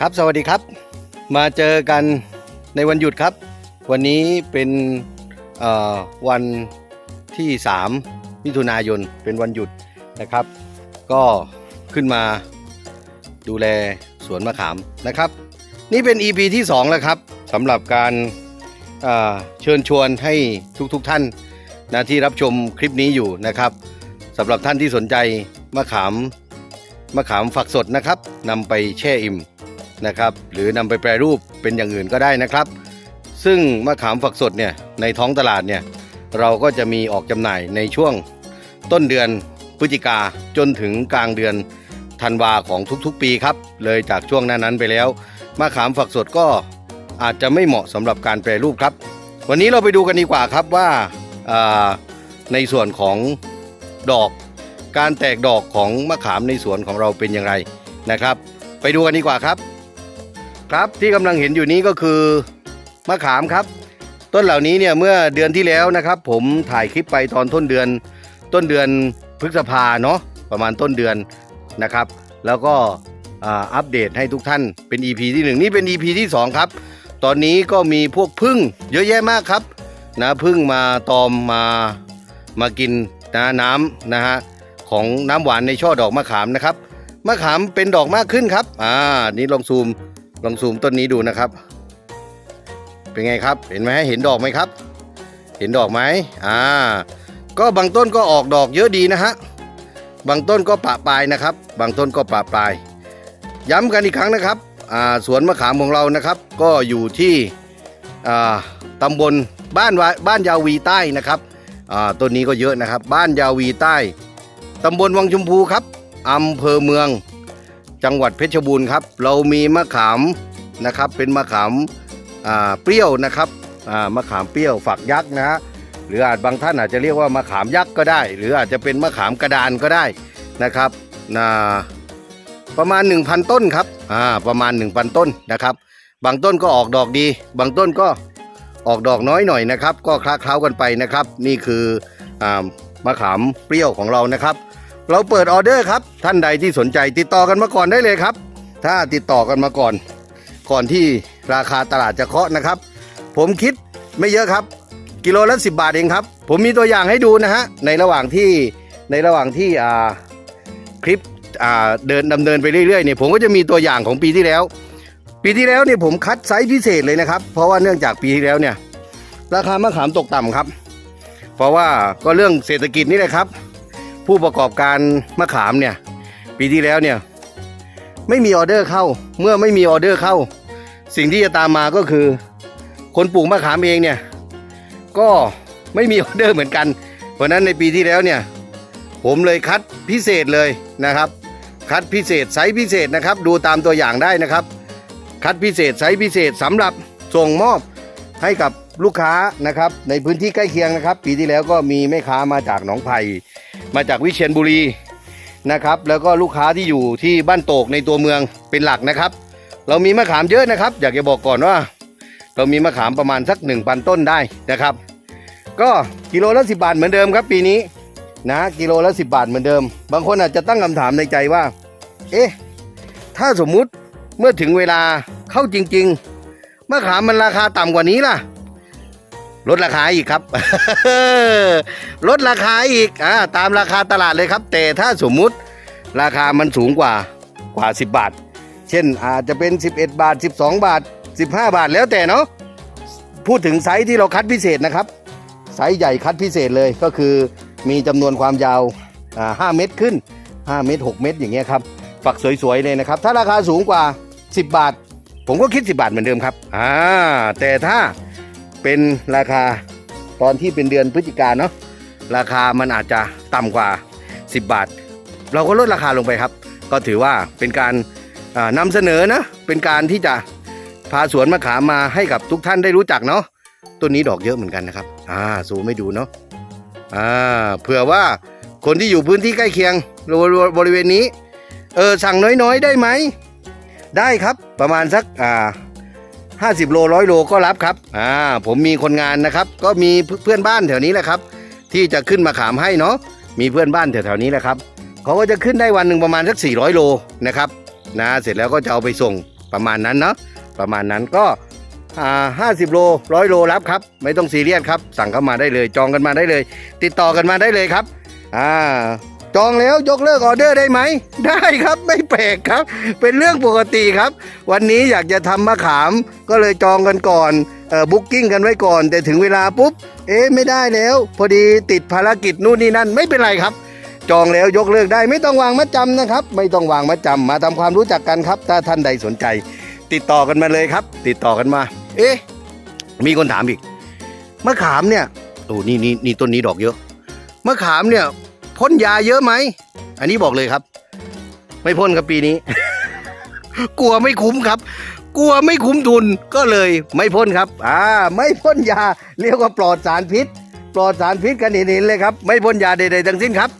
ครับสวัสดีครับ มาเจอกันในวันหยุดครับ วันนี้เป็นวันที่ 3 มิถุนายนเป็นวันหยุดนะครับ ก็ขึ้นมาดูแลสวนมะขามนะครับ นี่เป็น EP ที่ 2 แล้วครับสำหรับการเเชิญชวนให้ทุกๆทท่านนะที่รับชมคลิปนี้อยู่นะครับสำหรับท่านที่สนใจมะขามมะขามฝักสดนะครับนำไปแช่อิ่ม นะครับ หรือนำไปแปรรูปเป็นอย่างอื่นก็ได้นะครับ ซึ่งมะขามฝักสดเนี่ยในท้องตลาดเนี่ยเราก็จะมีออกจำหน่ายในช่วงต้นเดือนพฤศจิกาจนถึงกลางเดือนธันวาของทุกๆปีครับ เลยจากช่วงหน้านั้นไปแล้วมะขามฝักสดก็อาจจะไม่เหมาะสำหรับการแปรรูปครับ วันนี้เราไปดูกันดีกว่าครับว่าอ่าในส่วนของดอก การแตกดอกของมะขามในสวนของเราเป็นอย่างไรนะครับ ไปดูกันดีกว่าครับ ครับที่กำลังเห็นอยู่นี้ก็คือมะขามครับ ต้นเหล่านี้เนี่ยเมื่อเดือนที่แล้วนะครับ ผมถ่ายคลิปไปตอนต้นเดือน ต้นเดือนพฤษภาเนาะประมาณต้นเดือนนะครับ แล้วก็อัปเดตให้ทุกท่านเป็น EP ที่หนึ่งนี่เป็น EP ที่สองครับ ตอนนี้ก็มีพวกพึ่งเยอะแยะมากครับนะพึ่งมาตอมมามากินนะน้ำนะฮะของน้ำหวานในช่อดอกมะขามนะครับมะขามเป็นดอกมากขึ้นครับอ่านี่ลองซูม ลองซูมต้นนี้ดูนะครับ เป็นไงครับ เห็นไหมเห็นดอกไหมครับ เห็นดอกไหมอ่า ก็บางต้นก็ออกดอกเยอะดีนะฮะ บางต้นก็ปะปลายนะครับ บางต้นก็ปะปลาย ย้ำกันอีกครั้งนะครับ อ่า สวนมะขามของเรานะครับ ก็อยู่ที่ อ่าตำบลบ้านวาบ้านยาวีใต้นะครับ อ่า ต้นนี้ก็เยอะนะครับ บ้านยาวีใต้ตำบลวังชมพูครับอำเภอเมือง จังหวัดเพชรบูรณ์ครับ เรามีมะขามนะครับ เป็นมะขามเปรี้ยวนะครับมะขามเปรี้ยวฝักยักษ์นะฮะหรืออาจบางท่านอาจจะเรียกว่ามะขามยักษ์ก็ได้ หรืออาจจะเป็นมะขามกระดานก็ได้นะครับนะประมาณ 1,000 ต้นครับอ่าประมาณ 1,000 ต้นนะครับ บางต้นก็ออกดอกดี บางต้นก็ออกดอกน้อยหน่อยนะครับ ก็คล้าเคล้ากันไปนะครับ นี่คืออมะขามเปรี้ยวของเรานะครับ เราเปิดออเดอร์ครับ ท่านใดที่สนใจติดต่อกันมาก่อนได้เลยครับ ถ้าติดต่อกันมาก่อน ก่อนที่ราคาตลาดจะเคาะนะครับ ผมคิดไม่เยอะครับ กิโลละ10 บาทเองครับ ผมมีตัวอย่างให้ดูนะฮะในระหว่างที่ในระหว่างที่อ่าคลิปอ่าเดินดำเนินไปเรื่อยๆเนี่ยผมก็จะมีตัวอย่างของปีที่แล้ว ปีที่แล้วเนี่ยผมคัดไซส์พิเศษเลยนะครับ เพราะว่าเนื่องจากปีที่แล้วเนี่ยราคามะขามตกต่ำครับ เพราะว่าก็เรื่องเศรษฐกิจนี่แหละครับ ผู้ประกอบการมะขามเนี่ย ปีที่แล้วเนี่ย ไม่มีออเดอร์เข้า เมื่อไม่มีออเดอร์เข้า สิ่งที่จะตามมาก็คือ คนปลูกมะขามเองเนี่ย ก็ไม่มีออเดอร์เหมือนกันเพราะนั้นในปีที่แล้วเนี่ย ผมเลยคัดพิเศษเลยนะครับ คัดพิเศษไซส์พิเศษนะครับ ดูตามตัวอย่างได้นะครับ คัดพิเศษไซส์พิเศษสำหรับส่งมอบให้กับลูกค้านะครับในพื้นที่ใกล้เคียงนะครับ ปีที่แล้วก็มีแม่ค้ามาจากหนองไผ่ มาจากวิเชียรบุรีนะครับ แล้วก็ลูกค้าที่อยู่ที่บ้านโตกในตัวเมืองเป็นหลักนะครับ เรามีมะขามเยอะนะครับ อยากจะบอกก่อนว่า เรามีมะขามประมาณสัก 1 0 0 0 ต้นได้นะครับ ก็กิโลละ10 บาทเหมือนเดิมครับ ปีนี้นะกิโลละ10 บาทเหมือนเดิม บางคนอาจจะตั้งคำถามในใจว่า เอ๊ะถ้าสมมุติเมื่อถึงเวลาเข้าจริง ๆมะขามมันราคาต่ำกว่านี้ล่ะ ลดราคาอีกครับ ลดราคาอีกอ่าตามราคาตลาดเลยครับ แต่ถ้าสมมุติราคามันสูงกว่ากว่า 10 บาท เช่นอาจจะเป็น 11 บาท 12 บาท 15 บาทแล้วแต่เนาะพูดถึงไซส์ที่เราคัดพิเศษนะครับ ไซส์ใหญ่คัดพิเศษเลยก็คือมีจำนวนความยาวอ่า5เมตรขึ้น 5 เมตร 6 เมตรอย่างเงี้ยครับฝักสวยๆเลยนะครับ ถ้าราคาสูงกว่า 10 บาท ผมก็คิด 10 บาทเหมือนเดิมครับอ่าแต่ถ้า เป็นราคาตอนที่เป็นเดือนพฤศจิกาเนาะราคามันอาจจะต่ำกว่า 10 บาท เราก็ลดราคาลงไปครับ ก็ถือว่าเป็นการอ่านำเสนอนะ เป็นการที่จะพาสวนมะขามมาให้กับทุกท่านได้รู้จักเนาะต้นนี้ดอกเยอะเหมือนกันนะครับ อ่าซูไม่ดูเนาะอ่าเผื่อว่าคนที่อยู่พื้นที่ใกล้เคียงบริเวณนี้ เออสั่งน้อยๆได้ไหม ได้ครับประมาณสักอ่า ห้าสิบโลร้อยโลก็รับครับอ่าผมมีคนงานนะครับ ก็มีเพื่อนบ้านแถวนี้แหละครับ ที่จะขึ้นมาขามให้เนาะมีเพื่อนบ้านแถวๆนี้แหละครับเขาก็จะขึ้นได้วันหนึ่งประมาณสัก 400 โลนะครับนะเสร็จแล้วก็จะเอาไปส่งประมาณนั้นเนาะประมาณนั้นก็อ่าห้าสิบโลร้อยโลรับครับ ไม่ต้องซีเรียสครับ สั่งเข้ามาได้เลย จองกันมาได้เลย ติดต่อกันมาได้เลยครับอ่า จองแล้วยกเลิกออเดอร์ได้ไหม ได้ครับไม่แปลกครับ เป็นเรื่องปกติครับ วันนี้อยากจะทำมะขาม ก็เลยจองกันก่อนเอ่อบุ๊กิ้งกันไว้ก่อน แต่ถึงเวลาปุ๊บ เอ๊ะไม่ได้แล้ว พอดีติดภารกิจนู่นนี่นั่นไม่เป็นไรครับ จองแล้วยกเลิกได้ไม่ต้องวางมัดจำนะครับ ไม่ต้องวางมัดจำมาทำความรู้จักกันครับ ถ้าท่านใดสนใจ ติดต่อกันมาเลยครับ ติดต่อกันมา เอ๊ะมีคนถามอีกมะขามเนี่ยโอ้นี่นี่นี่ต้นนี้ดอกเยอะมะขามเนี่ย พ่นยาเยอะไหม อันนี้บอกเลยครับ ไม่พ่นครับปีนี้ กลัวไม่คุ้มครับ กลัวไม่คุ้มทุนก็เลยไม่พ่นครับ อ่า ไม่พ่นยาเรียกว่าปลอดสารพิษ ปลอดสารพิษกันเห็นๆเลยครับ ไม่พ่นยาใดๆทั้งสิ้นครับ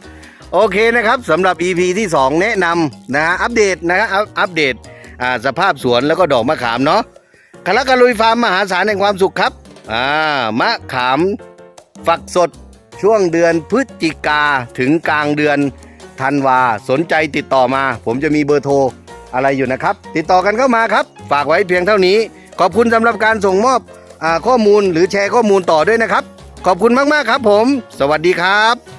โอเคนะครับสำหรับ EP ที่ 2 แนะนำนะฮะอัปเดตนะฮะอัปอัปเดตอ่าสภาพสวนแล้วก็ดอกมะขามเนาะคละกะลุยฟาร์มมหาศาลแห่งความสุขครับ อ่ามะขามฝักสด ช่วงเดือนพฤศจิกาถึงกลางเดือนธันวาสนใจติดต่อมา ผมจะมีเบอร์โทรอะไรอยู่นะครับ ติดต่อกันเข้ามาครับ ฝากไว้เพียงเท่านี้ ขอบคุณสำหรับการส่งมอบอข้อมูลหรือแชร์ข้อมูลต่อด้วยนะครับ ขอบคุณมาก ๆ ครับผม สวัสดีครับ